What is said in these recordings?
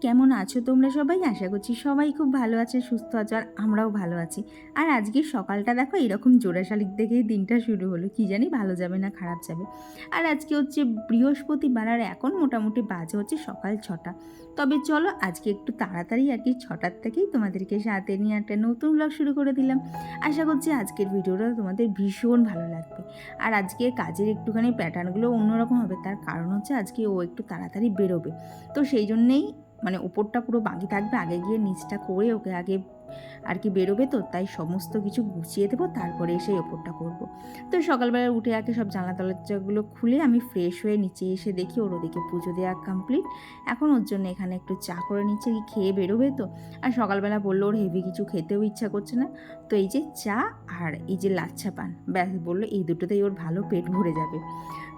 কেমন আছো তোমরা সবাই? আশা করছি সবাই খুব ভালো আছে, সুস্থ আছো, আর আমরাও ভালো আছি। আর আজকে সকালটা দেখো, এরকম জোড়া শালিক দেখেই দিনটা শুরু হলো। কি জানি ভালো যাবে না খারাপ যাবে। আর আজকে হচ্ছে বৃহস্পতিবার, আর এখন মোটামুটি বাজে হচ্ছে সকাল ছটা। তবে চলো, আজকে একটু তাড়াতাড়ি আর কি ছটার থেকেই তোমাদেরকে সাথে নিয়ে একটা নতুন ব্লগ শুরু করে দিলাম। আশা করছি আজকের ভিডিওটা তোমাদের ভীষণ ভালো লাগবে। আর আজকে কাজের একটুখানি প্যাটার্নগুলো অন্যরকম হবে। তার কারণ হচ্ছে আজকে ও একটু তাড়াতাড়ি বেরোবে। তো সেই জন্যেই মানে উপরটা পুরো বাকি থাকবে। আগে গিয়ে নিচটা করে ওকে আগে আর কি বেরোবে তো, তাই সমস্ত কিছু গুছিয়ে দেবো, তারপরে এসে ওপরটা করব। তো সকালবেলা উঠে আগে সব জানলা দরজাগুলো খুলে আমি ফ্রেশ হয়ে নিচে এসে দেখি ওর ওদিকে পুজো দেওয়া কমপ্লিট এখন ওর জন্য এখানে একটু চা করে নিচ্ছে, কি খেয়ে বেরোবে তো। আর সকালবেলা বলল ওর হেভি কিছু খেতেও ইচ্ছা করছে না। তো এই যে চা আর এই যে লাচ্ছা পান, ব্যাস বলল এই দুটোতেই ওর ভালো পেট ভরে যাবে।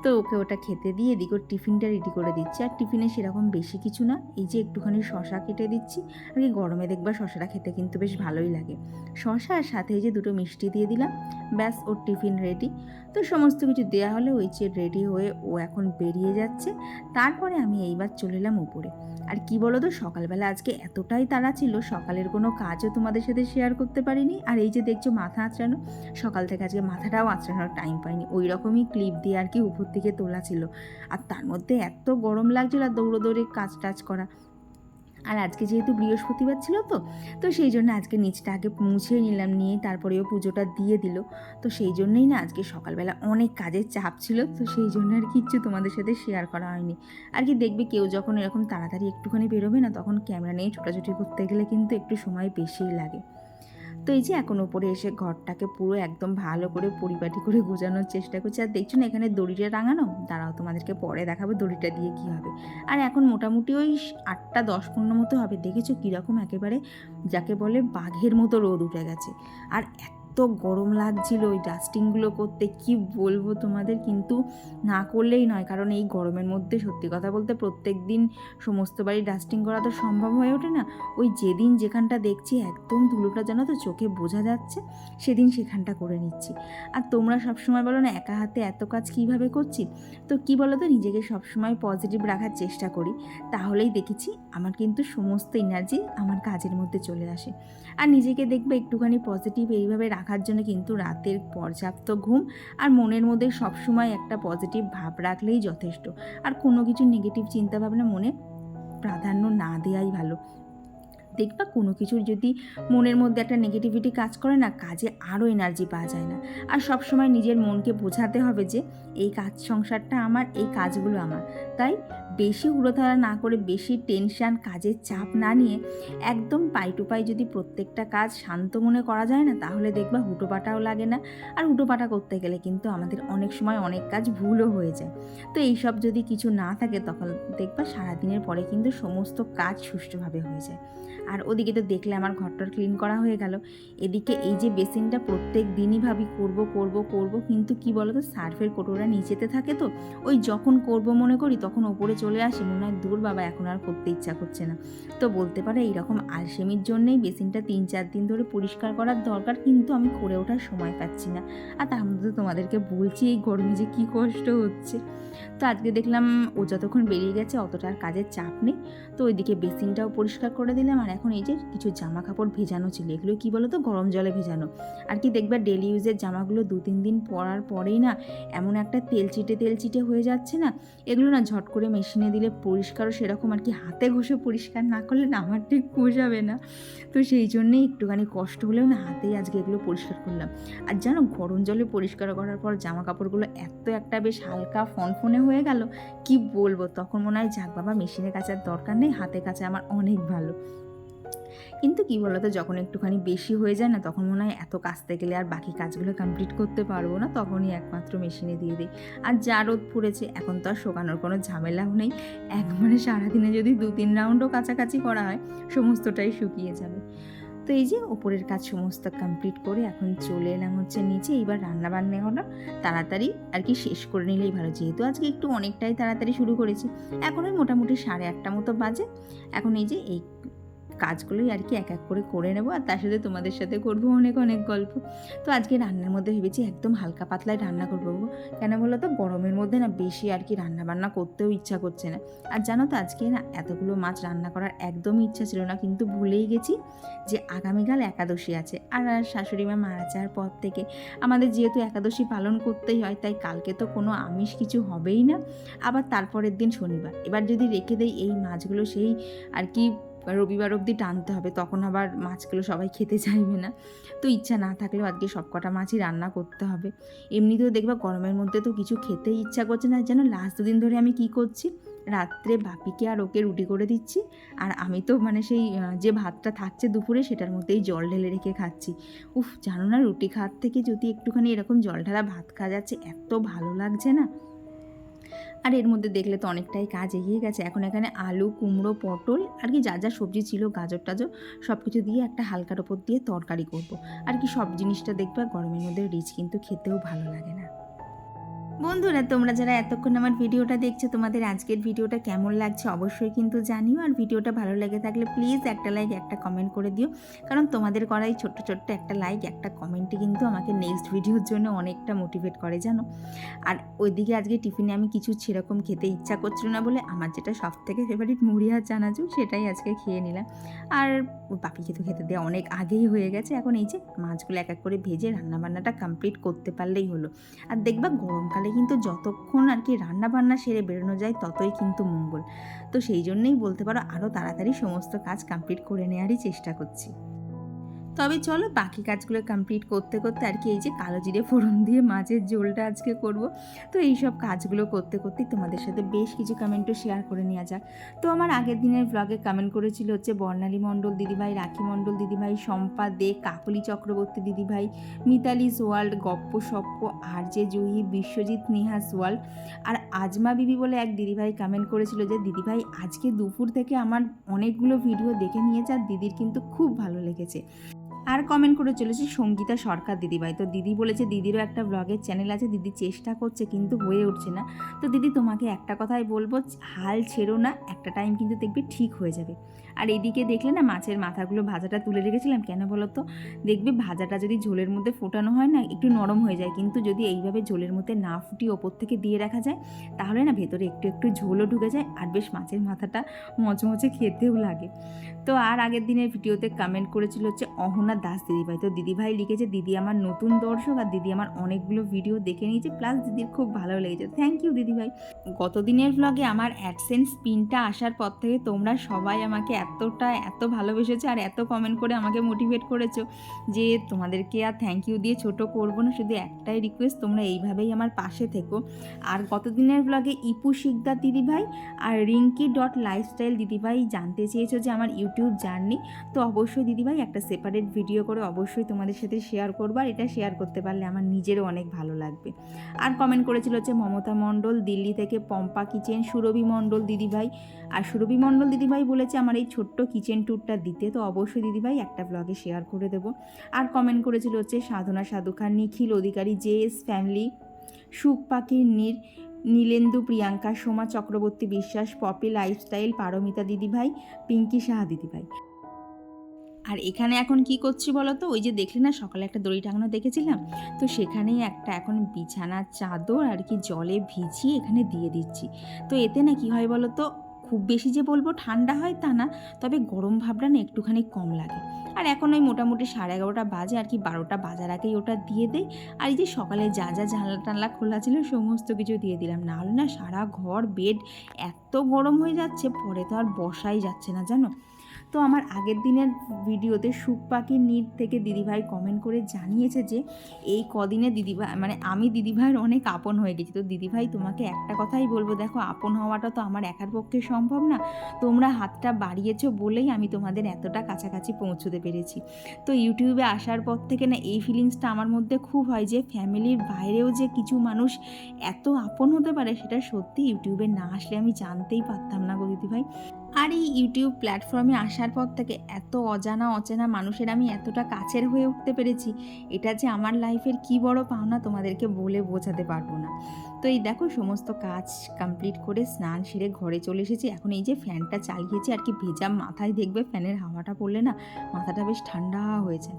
তো ওকে ওটা খেতে দিয়ে এদিকে ওর টিফিনটা রেডি করে দিচ্ছি। আর টিফিনে সেরকম বেশি কিছু না, এই যে একটুখানি শশা কেটে দিচ্ছি। আর কি গরমে দেখবা শশাটা খেতে কিন্তু বেশ ভালোই লাগে। শশা আর সাথে এই যে দুটো মিষ্টি দিয়ে দিলাম, ব্যাস ওর টিফিন রেডি তো সমস্ত কিছু দেওয়া হলে ওই যে রেডি হয়ে ও এখন বেরিয়ে যাচ্ছে। তারপরে আমি এইবার চলে এলাম উপরে। আর কি বলো তো সকালবেলা আজকে এতটাই তাড়া ছিল, সকালের কোনো কাজও তোমাদের সাথে শেয়ার করতে পারিনি। আর এই যে দেখছ মাথা আঁচড়ানো, সকাল থেকে আজকে মাথাটাও আঁচড়ানোর টাইম পাইনি। ওই রকমই ক্লিপ দিয়ে আর কি উপর থেকে তোলা ছিল। আর তার মধ্যে এত গরম লাগছিল আর দৌড়ো দৌড়ে কাজ টাজ করা। আর আজকে যেহেতু বৃহস্পতিবার ছিল তো তো সেই জন্য আজকে নিচটা আগে মুছিয়ে নিলাম, নিয়ে তারপরেও পুজোটা দিয়ে দিল। তো সেই জন্যই না আজকে সকালবেলা অনেক কাজের চাপ ছিল, তো সেই জন্য আর কিচ্ছু তোমাদের সাথে শেয়ার করা হয়নি। আর কি দেখবে কেউ যখন এরকম তাড়াতাড়ি একটুখানি বেরোবে না, তখন ক্যামেরা নিয়ে ছোটাছুটি করতে গেলে কিন্তু একটু সময় বেশিই লাগে। তো এই যে এখন ওপরে এসে ঘরটাকে পুরো একদম ভালো করে পরিপাটি করে গোজানোর চেষ্টা করছি। আর দেখছ না এখানে দড়িটা টাঙানো দাঁড়াও, তোমাদেরকে পরে দেখাবো দড়িটা দিয়ে কি হবে। আর এখন মোটামুটি ওই আটটা দশ পনেরো মতো হবে। দেখেছ কীরকম একেবারে, যাকে বলে বাঘের মতো রোদ উঠে গেছে। আর এত গরম লাগছিল ওই ডাস্টিংগুলো করতে, কি বলব তোমাদের? কিন্তু না করলেই নয়, কারণ এই গরমের মধ্যে সত্যি কথা বলতে প্রত্যেক দিন সমস্ত বাড়ি ডাস্টিং করা তো সম্ভব হয়ে ওঠে না। ওই যেদিন যেখানটা দেখছি একদম ধুলোটা যেন তো চোখে বোঝা যাচ্ছে, সেদিন সেখানটা করে নিচ্ছি। আর তোমরা সবসময় বলো না, একা হাতে এত কাজ কীভাবে করছি? তো কি বলো তো নিজেকে সবসময় পজিটিভ রাখার চেষ্টা করি, তাহলেই দেখেছি আমার কিন্তু সমস্ত এনার্জি আমার কাজের মধ্যে চলে আসে। আর নিজেকে দেখবে একটুখানি পজিটিভ এইভাবে রাখার জন্য কিন্তু রাতের পর্যাপ্ত ঘুম আর মনের মধ্যে সবসময় একটা পজিটিভ ভাব রাখলেই যথেষ্ট। আর কোনো কিছু নেগেটিভ চিন্তাভাবনা মনে প্রাধান্য না দেওয়াই ভালো। দেখবা কোনো কিছুর যদি মনের মধ্যে একটা নেগেটিভিটি কাজ করে না, কাজে আরও এনার্জি পাওয়া যায় না। আর সব সময় নিজের মনকে বোঝাতে হবে যে, এই কাজ সংসারটা আমার, এই কাজগুলো আমার। তাই বেশি হুড়োধারা না করে বেশি টেনশান কাজের চাপ না নিয়ে একদম পাই টু পাই যদি প্রত্যেকটা কাজ শান্ত মনে করা যায় না, তাহলে দেখবা হুটোপাটাও লাগে না। আর হুটোপাটা করতে গেলে কিন্তু আমাদের অনেক সময় অনেক কাজ ভুলও হয়ে যায়। তো এইসব যদি কিছু না থাকে, তখন দেখবা সারাদিনের পরে কিন্তু সমস্ত কাজ সুষ্ঠুভাবে হয়ে যায়। আর ওদিকে তো দেখলে আমার ঘরটার ক্লিন করা হয়ে গেল। এদিকে এই যে বেসিনটা প্রত্যেক দিনই ভাবি করব করব করব, কিন্তু কি বলতো, সার্ফের কোটোরা নিচেতে থাকে তো, ওই যখন করব মনে করি তখন ওপরে চলে আসে, মনে হয় দূর বাবা, এখন আর করতে ইচ্ছা করছে না। তো বলতে পারে এইরকম আলসেমির জন্যেই বেসিনটা তিন, চার দিন ধরে পরিষ্কার করার দরকার, কিন্তু আমি করে ওঠার সময় পাচ্ছি না। আর তার মধ্যে তোমাদেরকে বলছি এই গরমে যে কী কষ্ট হচ্ছে। তো আজকে দেখলাম ও যতক্ষণ বেরিয়ে গেছে অতটা আর কাজের চাপ নেই। তো ওইদিকে বেসিনটাও পরিষ্কার করে দিলাম, আর এখন এই যে কিছু জামা কাপড় ভেজানো ছিল এগুলো কী বলো তো গরম জলে ভেজানো। আর কি দেখবে ডেলি ইউজের জামাগুলো দু, তিন দিন পরার পরেই না এমন একটা তেল চিটে তেল চিটে হয়ে যাচ্ছে না? এগুলো না ঝট করে মেশিনে দিলে পরিষ্কারও সেরকম আর কি হাতে ঘষে পরিষ্কার না করলে না আমার ঠিক পোষাবে না। তো সেই জন্যেই একটুখানি কষ্ট হলেও না হাতেই আজকে এগুলো পরিষ্কার করলাম। আর জানো, গরম জলে পরিষ্কার করার পর জামা কাপড়গুলো এত একটা বেশ হালকা ফনফনে হয়ে গেল, কি বলব? তখন মনে হয়, যাক বাবা মেশিনে কাচার দরকার নেই, হাতে কাচা আমার অনেক ভালো। কিন্তু কি বলতো, যখন একটুখানি বেশি হয়ে যায় না, তখন মনে হয় এত কাচতে গেলে আর বাকি কাজগুলো কমপ্লিট করতে পারব না, তখনই একমাত্র মেশিনে দিয়ে দিই। আর যা রোদ পড়েছে, এখন তো আর শোকানোর কোনো ঝামেলাও নেই। এক মানে সারাদিনে যদি দু তিন রাউন্ডও কাছাকাছি করা হয়, সমস্তটাই শুকিয়ে যাবে। তো এই যে ওপরের কাজ সমস্ত কমপ্লিট করে এখন চলে এলাম হচ্ছে নিচে এইবার রান্না বান্না হলো। তাড়াতাড়ি আর কি শেষ করে নিলেই ভালো, যেহেতু আজকে একটু অনেকটাই তাড়াতাড়ি শুরু করেছি। এখন ওই মোটামুটি সাড়ে আটটা মতো বাজে। এখন এই যে এই কাজগুলোই আর কি এক এক করে করে নেব, আর তার সাথে তোমাদের সাথে করব অনেক অনেক গল্প। তো আজকে রান্নার মধ্যে ভেবেছি একদম হালকা পাতলায় রান্না করব কেন বলো তো, গরমের মধ্যে না বেশি আর কি রান্না বান্না করতেও ইচ্ছা করছে না। আর জানো তো, আজকে না এতগুলো মাছ রান্না করার একদমই ইচ্ছা ছিল না, কিন্তু ভুলেই গেছি যে আগামীকাল একাদশী আছে। আর শাশুড়ি মা মারা যাওয়ার পর থেকে আমাদের যেহেতু একাদশী পালন করতেই হয়, তাই কালকে তো কোনো আমিষ কিছু হবেই না। আবার তারপরের দিন শনিবার। এবার যদি রেখে দেই এই মাছগুলো সেই আর কি রবিবার অবধি টানতে হবে, তখন আবার মাছগুলো সবাই খেতে চাইবে না। তো ইচ্ছা না থাকলেও আজকে সব কটা মাছই রান্না করতে হবে। এমনিতেও দেখবা গরমের মধ্যে তো কিছু খেতেই ইচ্ছা করছে না, যেন লাস্ট দুদিন ধরে আমি কি করছি? রাত্রে বাপিকে আর ওকে রুটি করে দিচ্ছি, আর আমি তো মানে সেই যে ভাতটা থাকছে দুপুরে সেটার মধ্যেই জল ঢেলে রেখে খাচ্ছি। উফ, জানো না রুটি খাওয়ার থেকে যদি একটুখানি এরকম জল ঢালা ভাত খাওয়া যাচ্ছে, এত ভালো লাগছে না। আর এর মধ্যে দেখলে তো অনেকটাই কাজ এগিয়ে গেছে এখন এখানে আলু, কুমড়ো, পটল, আর কি যা যা সবজি ছিল, গাজর, টাজর সব কিছু দিয়ে একটা হালকার ওপর দিয়ে তরকারি করব। আর কি সব জিনিসটা দেখবে গরমের মধ্যে রিচ কিন্তু খেতেও ভালো লাগে না বন্ধুরা, তোমরা যারা এতক্ষণ আমার ভিডিওটা দেখছ, তোমাদের আজকের ভিডিওটা কেমন লাগছে অবশ্যই কিন্তু জানিও। আর ভিডিওটা ভালো লেগে থাকলে প্লিজ একটা লাইক একটা কমেন্ট করে দিও। কারণ তোমাদের করা এই ছোট্ট ছোট্ট একটা লাইক একটা কমেন্টই কিন্তু আমাকে নেক্সট ভিডিওর জন্য অনেকটা মোটিভেট করে, জানো? আর ওইদিকে আজকে টিফিনে আমি কিছু সেরকম খেতে ইচ্ছা করছিল না বলে আমার যেটা সব থেকে ফেভারিট মুড়ি আর চানাচুর, সেটাই আজকে খেয়ে নিলাম। আর পাপিকে তো খেতে দেওয়া অনেক আগেই হয়ে গেছে। এখন এই যে মাছগুলো এক এক করে ভেজে রান্নাবান্নাটা কমপ্লিট করতে পারলেই হলো। আর দেখবা গরমকালে কিন্তু যতক্ষণ আর কি রান্না বান্না সেরে বেরোনো যায়, ততই কিন্তু মঙ্গল। তো সেই জন্যেই বলতে পারো আরও তাড়াতাড়ি সমস্ত কাজ কমপ্লিট করে নেওয়ারই চেষ্টা করছি। তবে চলো বাকি কাজগুলো কমপ্লিট করতে করতে আর কি এই যে কালো জিরে ফোড়ন দিয়ে মাছের ঝোলটা আজকে করব। তো এই সব কাজগুলো করতে করতে তোমাদের সাথে বেশ কিছু কমেন্টও শেয়ার করে নেওয়া যাক। তো আমার আগের দিনের ব্লগে কমেন্ট করেছিল হচ্ছে বর্ণালী মণ্ডল দিদিভাই, রাখি মণ্ডল দিদিভাই, শম্পা দে, কাকলি চক্রবর্তী দিদিভাই, মিতালি ওয়ার্ল্ড গপ্প সপ্প, আর যে জুহি, বিশ্বজিৎ নিহাস ওয়ার্ল্ড আর আজমা বিবি বলে এক দিদিভাই কমেন্ট করেছিল যে, দিদিভাই, আজকে দুপুর থেকে আমার অনেকগুলো ভিডিও দেখে নিয়েছে আর দিদির কিন্তু খুব ভালো লেগেছে। আর কমেন্ট করে চলেছে সঙ্গীতা সরকার দিদিভাই। তো দিদি বলেছে, দিদিরও একটা ব্লগের চ্যানেল আছে, দিদি চেষ্টা করছে কিন্তু হয়ে উঠছে না। তো দিদি, তোমাকে একটা কথাই বলব, হাল ছেড়ো না, একটা টাইম কিন্তু দেখবে ঠিক হয়ে যাবে। আর এদিকে দেখলে না, মাছের মাথাগুলো ভাজাটা তুলে রেখেছিলাম, কেন বলো তো দেখবে ভাজাটা যদি ঝোলের মধ্যে ফোটানো হয় না, একটু নরম হয়ে যায়। কিন্তু যদি এইভাবে ঝোলের মধ্যে না ফুটিয়ে ওপর থেকে দিয়ে রাখা যায়, তাহলে না ভেতরে একটু একটু ঝোলও ঢুকে যায়, আর বেশ মাছের মাথাটা মচমচে খেতেও লাগে। তো আর আগের দিনের ভিডিওতে কমেন্ট করেছিল হচ্ছে, অহনা দাস দিদিভাই। তো দিদিভাই লিখেছে, দিদি আমার নতুন দর্শক আর দিদি আমার অনেকগুলো ভিডিও দেখে নিয়েছে প্লাস দিদির খুব ভালো লেগেছে। থ্যাংক ইউ দিদিভাই। গত দিনের ব্লগে আমার অ্যাডসেন্স পিনটা আসার পর থেকে তোমরা সবাই আমাকে এতটা, এত ভালোবেসেছো আর এত কমেন্ট করে আমাকে মোটিভেট করেছ যে তোমাদেরকে আর থ্যাংক ইউ দিয়ে ছোট করব না, শুধু একটাই রিকোয়েস্ট তোমরা এইভাবেই আমার পাশে থেকো। আর গত দিনের ব্লগে ইপু শিকদার দিদিভাই আর রিঙ্কি ডট লাইফস্টাইল দিদিভাই জানতে চেয়েছো যে আমার ইউটিউব জার্নি তো অবশ্যই দিদিভাই একটা সেপারেট ভিডিও করে অবশ্যই তোমাদের সাথে শেয়ার করব আর এটা শেয়ার করতে পারলে আমার নিজেরও অনেক ভালো লাগবে। আর কমেন্ট করেছিল হচ্ছে মমতা মণ্ডল, দিল্লি থেকে পম্পা কিচেন, সুরভি মণ্ডল দিদিভাই। আর সুরভি মণ্ডল দিদিভাই বলেছে আমার এই ছোট্ট কিচেন ট্যুরটা দিতে, তো অবশ্যই দিদিভাই একটা ব্লগে শেয়ার করে দেবো। আর কমেন্ট করেছিল হচ্ছে Sadhana Sadhukhan, Nikhil Adhikari J S family সুখ পাখির নীর, নীলেন্দু, প্রিয়াঙ্কা, সোমা চক্রবর্তী বিশ্বাস, পপি লাইফস্টাইল পারমিতা দিদিভাই, পিঙ্কি সাহা দিদিভাই। আর এখানে এখন কি করছি বলো তো ওই যে দেখলে না, সকালে একটা দড়ি টাঙানো দেখেছিলাম? তো সেখানেই একটা এখন বিছানা চাদর আর কি জলে ভিজিয়ে এখানে দিয়ে দিচ্ছি। তো এতে না কি হয় বলো তো খুব বেশি যে বলব ঠান্ডা হয় তা না, তবে গরম ভাবটা না একটুখানি কম লাগে। আর এখন ওই মোটামুটি সাড়ে এগারোটা বাজে, আর কি বারোটা বাজার আগেই ওটা দিয়ে দেয় আর এই যে সকালে যা যা জানলা টানলা খোলা ছিল সমস্ত কিছু দিয়ে দিলাম। না হলে না সারা ঘর, বেড এত গরম হয়ে যাচ্ছে, পরে তো আর বসাই যাচ্ছে না, জানো? তো আমার আগের দিনের ভিডিওতে সুখ পাখির নীর থেকে দিদিভাই কমেন্ট করে জানিয়েছে যে, এই কদিনে দিদিভাই মানে আমি দিদিভাইয়ের অনেক আপন হয়ে গেছি। তো দিদিভাই, তোমাকে একটা কথাই বলব, দেখো, আপন হওয়াটা তো আমার একার পক্ষে সম্ভব না। তোমরা হাতটা বাড়িয়েছো বলেই আমি তোমাদের এতটা কাছাকাছি পৌঁছতে পেরেছি। তো ইউটিউবে আসার পর থেকে না, এই ফিলিংসটা আমার মধ্যে খুব হয় যে, ফ্যামিলির বাইরেও যে কিছু মানুষ এত আপন হতে পারে, সেটা সত্যি ইউটিউবে না আসলে আমি জানতেই পারতাম না গো দিদিভাই। আর এই ইউটিউব প্ল্যাটফর্মে আসার পর থেকে এত অজানা অচেনা মানুষের আমি এতটা কাছের হয়ে উঠতে পেরেছি, এটা যে আমার লাইফের কি বড় পাওনা তোমাদেরকে বলে বোঝাতে পারব না। তো এই দেখো সমস্ত কাজ কমপ্লিট করে স্নান সেরে ঘরে চলে এসেছি, এখন এই যে ফ্যানটা চালিয়েছি আর কি, ভেজা মাথায় দেখবে ফ্যানের হাওয়াটা পড়লে না মাথাটা বেশ ঠান্ডা হয়ে যায়।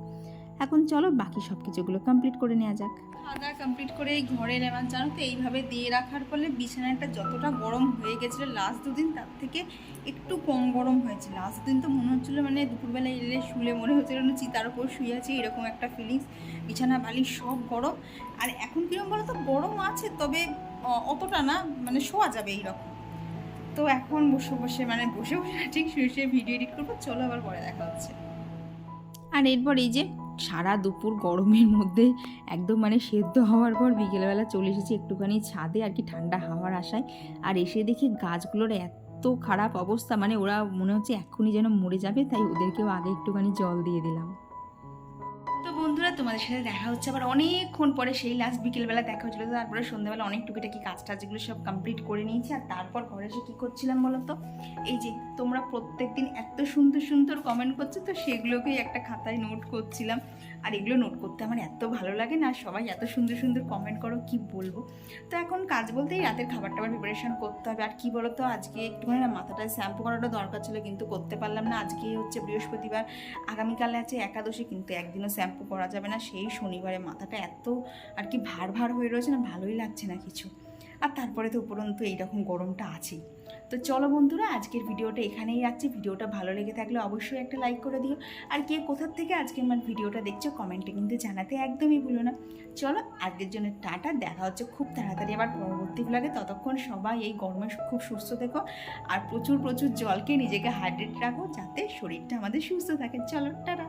এখন চলো বাকি সব কিছুগুলো কমপ্লিট করে নেওয়া যাক। খাওয়া দাওয়া কমপ্লিট করে এই ঘরে নেওয়ার জানো তো এইভাবে দিয়ে রাখার ফলে বিছানাটা যতটা গরম হয়ে গেছিল লাস্ট দুদিন তার থেকে একটু কম গরম হয়েছে। লাস্ট দিন তো মনে হচ্ছিল মানে দুপুরবেলা এলে শুলে মনে হচ্ছিল না চিতার ওপর শুয়ে আছি এরকম একটা ফিলিংস বিছানা বালি সব গরম। আর এখন কীরকম বলো তো গরম আছে তবে অতটা না মানে শোয়া যাবে এইরকম। তো এখন বসে বসে মানে বসে বসে ঠিক শুয়ে শুয়ে ভিডিও এডিট করব চলো আবার পরে দেখা হচ্ছে। আর এরপর এই যে সারা দুপুর গরমের মধ্যে একদম মানে সেদ্ধ হওয়ার পর বিকেলবেলা চলে এসেছি একটুখানি ছাদে, আর কি ঠান্ডা হাওয়ার আশায়। আর এসে দেখি গাছগুলোর এত খারাপ অবস্থা মানে ওরা মনে হচ্ছে এক্ষুনি যেন মরে যাবে, তাই ওদেরকেও আগে একটুখানি জল দিয়ে দিলাম। বন্ধুরা, তোমাদের সাথে দেখা হচ্ছে আবার অনেকক্ষণ পরে, সেই লাস্ট বিকেলবেলা দেখা হচ্ছিল। তারপরে সন্ধ্যাবেলা অনেক টুকিটাকি কাজ টাজ যেগুলো সব কমপ্লিট করে নিয়েছি। আর তারপর ঘরে এসে কী করছিলাম বলো তো? এই যে তোমরা প্রত্যেক দিন এত সুন্দর সুন্দর কমেন্ট করছ, তো সেগুলোকেই একটা খাতায় নোট করছিলাম। আর এগুলো নোট করতে আমার এত ভালো লাগে না, সবাই এত সুন্দর সুন্দর কমেন্ট করো, কি বলব? তো এখন কাজ বলতেই রাতের খাবার টাবার প্রিপারেশন করতে হবে। আর কি বলো তো, আজকে একটুখানি না মাথাটায় শ্যাম্পু করাটা দরকার ছিল, কিন্তু করতে পারলাম না। আজকে হচ্ছে বৃহস্পতিবার, আগামীকালে আছে একাদশী, কিন্তু একদিনও শ্যাম্পু করা যাবে না। সেই শনিবারে মাথাটা এত আর কি ভার ভার হয়ে রয়েছে না, ভালোই লাগছে না কিছু। আর তারপরে তো উপরন্তু এইরকম গরমটা আছেই। তো চলো বন্ধুরা, আজকের ভিডিওটা এখানেই রাখছি। ভিডিওটা ভালো লেগে থাকলে অবশ্যই একটা লাইক করে দিও। আর কে কোথার থেকে আজকে আমার ভিডিওটা দেখছ কমেন্টে কিন্তু জানাতে একদমই ভুলো না। চলো, আজকের জন্য টাটা। দেখা হচ্ছে খুব তাড়াতাড়ি আবার পরবর্তী লাগে ততক্ষণ সবাই এই গরমে খুব সুস্থ থেকো। আর প্রচুর প্রচুর জলকে নিজেকে হাইড্রেট রাখো যাতে শরীরটা আমাদের সুস্থ থাকে। চলো, টাটা।